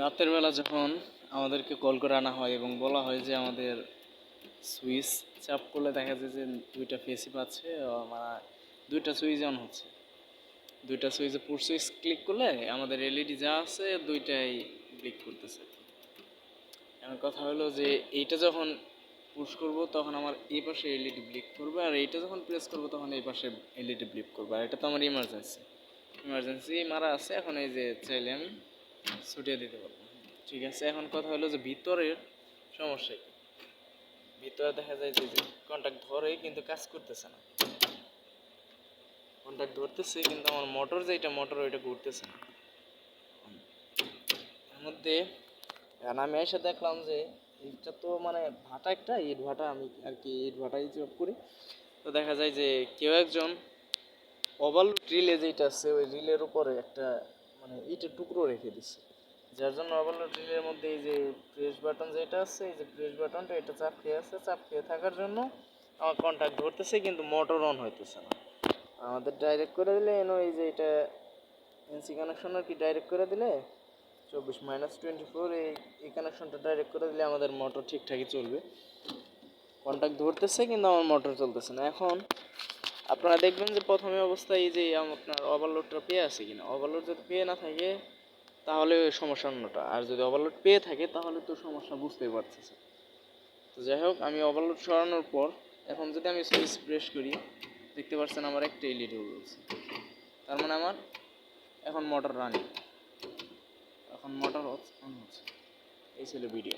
রাতের বেলা যখন আমাদেরকে কল করে আনা হয় এবং বলা হয় যে আমাদের সুইচ চাপ করলে দেখা যায় যে দুইটা ফেসি পাচ্ছে মানে দুইটা সুইচ অন হচ্ছে। দুইটা সুইচে পুশ সুইচ ক্লিক করলে আমাদের এলইডি যা আছে দুইটাই ক্লিক করতেছে। এখন কথা হলো যে এইটা যখন পুশ করব তখন আমার এই পাশে এলইডি ব্লিক করবে আর এইটা যখন প্রেস করব তখন এই পাশে এলইডি ব্লিক করবে। আর এটা তো আমার ইমার্জেন্সি ইমার্জেন্সি মারা আছে, এখন এই যে চাইলে আমি ছুটিয়ে দিতে পারব। ঠিক আছে, এখন কথা হলো যে ভিতরের সমস্যা কি? ভিতরে দেখা যায় যে কন্ট্যাক্ট ধরে কিন্তু কাজ করতেছে না। কন্ট্যাক্ট ধরতেছে, কিন্তু আমার মোটর যেটা মোটর ওইটা ঘুরতেছে না। এর মধ্যে আমি এসে দেখলাম যে, এইটা তো মানে ভাটা একটা, ইট ভাটা, আমি আর কি ইট ভাটাই জব করি। তো দেখা যায় যে, কেউ একজন ওভারলোড রিলে যেটা আছে, ওই রিলের উপরে একটা মানে ইটের টুকরো রেখে দিচ্ছে যার জন্য ওভারলোড রিলের মধ্যে এই যে প্রেস বাটন যেটা আছে, এই যে প্রেস বাটনটা এটা চাপ খেয়ে আছে। চাপ খেয়ে থাকার জন্য আমার কন্ট্যাক্ট ধরতেছে, কিন্তু মোটর অন হইতেছে না। আমাদের ডাইরেক্ট করে দিলে, এনো এই যে এটা এনসি কানেকশন আর কি ডাইরেক্ট করে দিলে, চব্বিশ মাইনাস টোয়েন্টি ফোর এই এই কানেকশনটা ডাইরেক্ট করে দিলে আমাদের মোটর ঠিকঠাকই চলবে। কন্ট্যাক্ট ধরতেছে, কিন্তু আমার মোটর চলতেছে না। এখন আপনারা দেখবেন যে প্রথমে অবস্থায় এই যে আপনার ওভারলোডটা পেয়ে আছে কিনা? ওভারলোড যদি পেয়ে না থাকে, তাহলে সমস্যা অন্যটা। আর যদি ওভারলোড পেয়ে থাকে, তাহলে তো সমস্যা বুঝতেই পারতেছে তো যাই হোক, আমি ওভারলোড সরানোর পর, এখন যদি আমি সুইচ প্রেস করি, দেখতে পাচ্ছেন আমার একটা এলইডি রয়েছে তার মানে আমার এখন মোটর রানিং এখন মোটর অন হচ্ছে। এই ছিল ভিডিও